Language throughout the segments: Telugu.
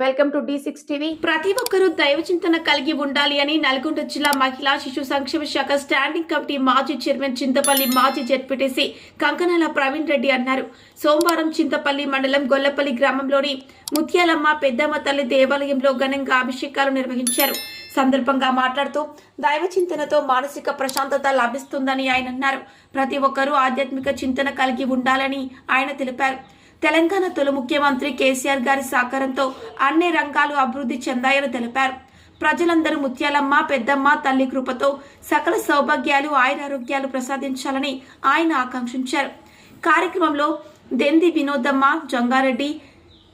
Welcome to D six TV. ప్రతి ఒక్కరూ దైవచింతన కలిగి ఉండాలి అని నల్గొండ జిల్లా మహిళా శిశు సంక్షేమ శాఖ స్టాండింగ్ కమిటీ మాజీ చైర్మన్ చింతపల్లి మాజీ జడ్పీటీసీ కంకనాల ప్రవీణ్ రెడ్డి అన్నారు. సోమవారం చింతపల్లి మండలం గొల్లపల్లి గ్రామంలోని ముత్యాలమ్మ పెద్దమ్మ తల్లి దేవాలయంలో ఘనంగా అభిషేకాలు నిర్వహించారు. సందర్భంగా మాట్లాడుతూ దైవ చింతనతో మానసిక ప్రశాంతత లభిస్తుందని ఆయన అన్నారు. ప్రతి ఒక్కరూ ఆధ్యాత్మిక చింతన కలిగి ఉండాలని ఆయన తెలిపారు. తెలంగాణ తొలి ముఖ్యమంత్రి కేసీఆర్ గారి సహకారంతో అన్ని రంగాలు అభివృద్ధి చెందాయని తెలిపారు. ప్రజలందరూ ముత్యాలమ్మ పెద్దమ్మ తల్లి కృపతో సకల సౌభాగ్యాలు ఆయురారోగ్యాలు ప్రసాదించాలని ఆయన ఆకాంక్షించారు. కార్యక్రమంలో దెంది వినోదమ్మ జంగారెడ్డి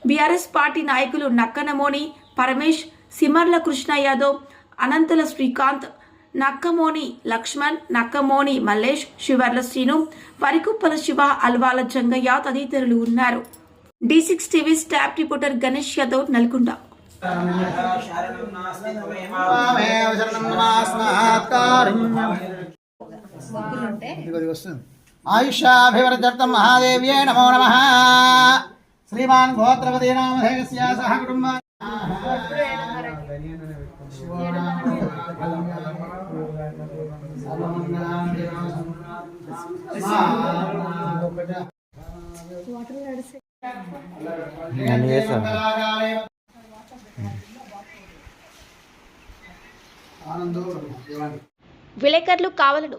బీఆర్ఎస్ పార్టీ నాయకులు నక్కనమోని పరమేష్ సిమర్ల కృష్ణ యాదవ్ అనంతల శ్రీకాంత్ నక్కమోని లక్ష్మణ్ నక్కమోని మల్లేష్ శివర్ల శ్రీను వరికుప్పల శివ అల్వాల జంగయ్య తదితరులు ఉన్నారు. D six TV staff reporter Ganesh Yadav Nalgonda. శరణం మహాదేవ్యే నమో నమ. శ్రీమాన్ గోత్రపతి నామధేయస్య సహ కుటుంబ నేను చేస్తాను విలేకరులు కావలను.